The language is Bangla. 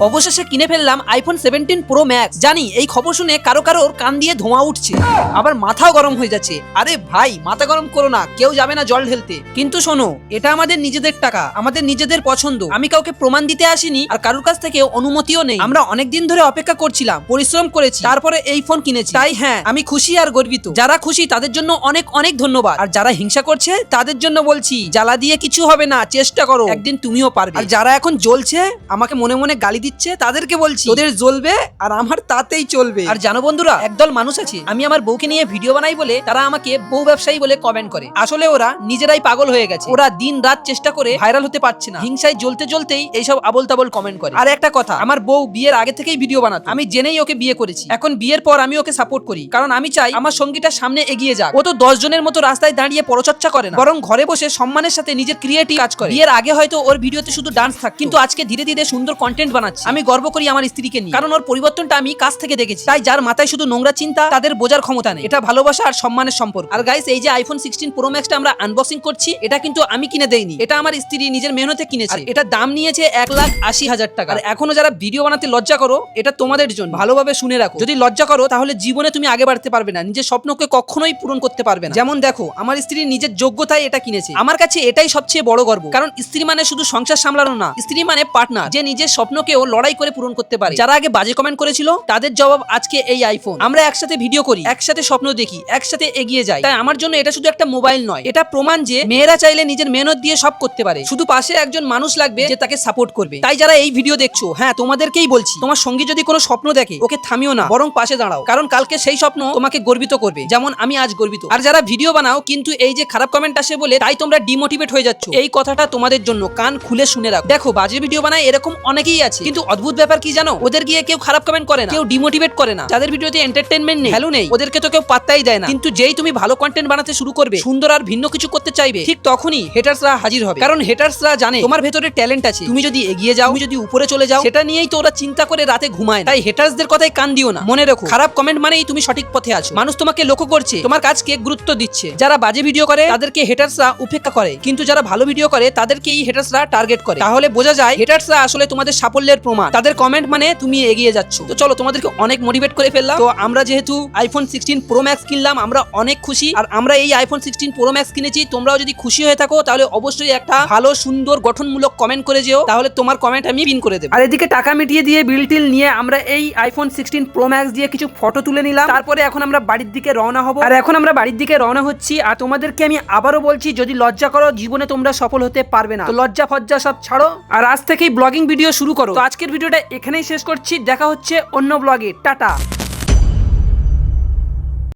অবশেষে কিনে ফেললাম আইফোন সেভেন্টিন প্রো ম্যাক্স জানি, এই খবর শুনে কারও কারোর কান দিয়ে ধোঁয়া উঠছে। আবার মাথাও গরম হয়ে যাচ্ছে। আরে ভাই, মাথা গরম করো না, কেউ যাবে না জল ঢেলতে। কিন্তু শোনো, এটা আমাদের নিজেদের টাকা, আমাদের নিজেদের পছন্দ। আমি কাউকে প্রমাণ দিতে আসিনি আর কারোর কাছ থেকে অনুমতিও নেই। আমরা অনেকদিন ধরে অপেক্ষা করছিলাম, পরিশ্রম করেছি, তারপরে এই ফোন কিনেছি। তাই হ্যাঁ আমি খুশি আর গর্বিত। যারা খুশি, তাদের জন্য অনেক অনেক ধন্যবাদ। আর যারা হিংসা করছে, তাদের জন্য বলছি, জ্বালা দিয়ে কিছু হবে না, চেষ্টা করো। একদিন তুমিও পারবে। আর যারা এখন জ্বলছে, আমাকে মনে মনে গালি দিচ্ছে তাদেরকে বলছি ওদের জ্বলবে আর আমার তাতেই চলবে। আর জানো বন্ধুরা একদল মানুষ আছে আমি আমার বউকে নিয়ে ভিডিও বানাই বলে তারা আমাকে বউ ব্যবসায়ী বলে কমেন্ট করে। আসলে ওরা নিজেরাই পাগল হয়ে গেছে। ওরা দিন রাত চেষ্টা করে ভাইরাল হতে পারছে না। হিংসায় জ্বলতে জ্বলতেই এইসব আবল তাবল কমেন্ট করে। আর একটা কথা আমার বউ বিয়ের আগে থেকেই ভিডিও বানাতো। আমি জেনেই ওকে বিয়ে করেছি। এখন বিয়ের পর আমি ওকে সাপোর্ট করি। কারণ আমি চাই আমার সঙ্গীটা সামনে এগিয়ে যাক। ও তো দশ জনের মতো রাস্তায় দাঁড়িয়ে পরচর্চা করে না। বরং ঘরে বসে সম্মানের সাথে নিজের ক্রিয়েটিভ কাজ করে। বিয়ের আগে হয়তো ওর ভিডিওতে শুধু ডান্স থাক কিন্তু আজকে ধীরে ধীরে সুন্দর কন্টেন্ট বানাচ্ছে। আমি গর্ব করি আমার স্ত্রীকে নিয়ে। কারণ ওর পরিবর্তনটা আমি কাছ থেকে দেখেছি। তাই যার মাথায় শুধু নোংরা চিন্তা, তাদের বোঝার ক্ষমতা নেই। এটা ভালোবাসা আর সম্মানের সম্পর্ক। আর গাইস এই যে আইফোন সিক্সটিন প্রো ম্যাক্সটা আমরা আনবক্সিং করছি, এটা কিন্তু আমি কিনে দেইনি। এটা আমার স্ত্রী নিজের মেহনতে কিনেছে। এটা দাম নিয়েছে এক লাখ আশি হাজার টাকা। আর এখনও যারা ভিডিও বানাতে লজ্জা করো, এটা তোমাদের জন্য। ভালোভাবে শুনে রাখো। যদি লজ্জা করো, তাহলে জীবনে তুমি আগে বাড়তে পারবে না। নিজের স্বপ্নকে কখনোই পূরণ করতে পারবে না। যেমন দেখো, আমার স্ত্রী নিজের যোগ্যতায় এটা কিনেছে। আমার কাছে এটাই সবচেয়ে বড় গর্ব। কারণ স্ত্রী মানে শুধু সংসার সামলানো না। স্ত্রী মানে পার্টনার যে নিজের স্বপ্নকেও লড়াই করে পূরণ করতে পারে। যারা আগে বাজে কমেন্ট করেছিল, তাদের জবাব আজকে এই আইফোন আমরা একসাথে ভিডিও করি, একসাথে স্বপ্ন দেখি, একসাথে এগিয়ে যাই। তাই আমার জন্য এটা শুধু একটা মোবাইল নয়, এটা প্রমাণ যে মেয়েরা চাইলে নিজের মেহনত দিয়ে সব করতে পারে। শুধু পাশে একজন মানুষ লাগবে যে তাকে সাপোর্ট করবে। তাই যারা এই ভিডিও দেখছ হ্যাঁ তোমাদেরকেই বলছি, তোমার সঙ্গী যদি কোনো স্বপ্ন দেখে, ওকে থামিও না, বরং পাশে দাঁড়াও। কারণ কালকে সেই স্বপ্ন তোমাকে গর্বিত করবে, যেমন আমি আজ গর্বিত। আর যারা ভিডিও বানাও, কিন্তু এই যে খারাপ কমেন্ট আসে বলে, তাই তোমরা ডিমোটিভেট হয়ে যাচ্ছ। এই কথাটা তোমাদের জন্য কান খুলে শুনে রাখো। দেখো, বাজে ভিডিও বানায় এরকম অনেকেই আছে, কিন্তু অদ্ভুত ব্যাপার কি জানো? ওদের গিয়ে কেউ খারাপ কমেন্ট করে না। কেউ ডিমোটিভেট করে না। যাদের ভিডিওতে এন্টারটেনমেন্ট নেই ভ্যালু নেই। ওদেরকে তো কেউ পাত্তাই দেয় না। কিন্তু যেই তুমি ভালো কন্টেন্ট বানাতে শুরু করবে সুন্দর আর ভিন্ন কিছু করতে চাইবে ঠিক তখনই হেটার্সরা হাজির হবে। কারণ হেটার্সরা জানে তোমার ভেতরে ট্যালেন্ট আছে। তুমি যদি এগিয়ে যাও তুমি যদি উপরে চলে যাও সেটা নিয়েই তো ওরা চিন্তা করে রাতে ঘুমায় তাই হেটার্সদের কথাই কান দিও না। মনে রেখো খারাপ কমেন্ট মানেই তুমি সঠিক পথে আছো। মানুষ তোমাকে লক্ষ্য করছে তোমার কাজকে গুরুত্ব দিচ্ছে। যারা বাজে ভিডিও করে তাদেরকে হেটার্সরা উপেক্ষা করে। কিন্তু যারা ভালো ভিডিও করে তাদেরকেই হেটার্সরা টার্গেট করে। তাহলে বোঝা যায় হেটার্সরা আসলে তোমাদের সাফল্যের প্রমাণ। তাদের কমেন্ট মানে তুমি এগিয়ে যাচ্ছ। তো চলো তোমাদেরকে অনেক মোটিভেট করে ফেললাম। তো আমরা যেহেতু আইফোন সিক্সটিন প্রো ম্যাক্স কিনলাম আমরা অনেক খুশি। আর আমরা এই আইফোন সিক্সটিন প্রো ম্যাক্স কিনেছি। তোমরাও যদি খুশি হয়ে থাকো তাহলে অবশ্যই একটা ভালো সুন্দর গঠনমূলক কমেন্ট করে যেও। তাহলে তোমার কমেন্ট আমি পিন করে দেবো। আর এদিকে টাকা মিটিয়ে দিয়ে বিল টিল নিয়ে আমরা এই আইফোন সিক্সটিন প্রো ম্যাক্স দিয়ে কিছু ফটো তুলে নিলাম। তারপরে এখন আমরা বাড়ির দিকে রওনা হব। আর এখন আমরা বাড়ির দিকে রওনা হচ্ছি। আর তোমাদেরকে আমি আবারও বলছি যদি লজ্জা করো জীবনে তোমরা সফল হতে পারবে না। তো লজ্জা ফজ্জা সব ছাড়ো। আর আজ থেকেই ব্লগিং ভিডিও শুরু করো। তো আজকের ভিডিওটা এখানেই শেষ করছি। দেখা হচ্ছে অন্য ব্লগে টাটা।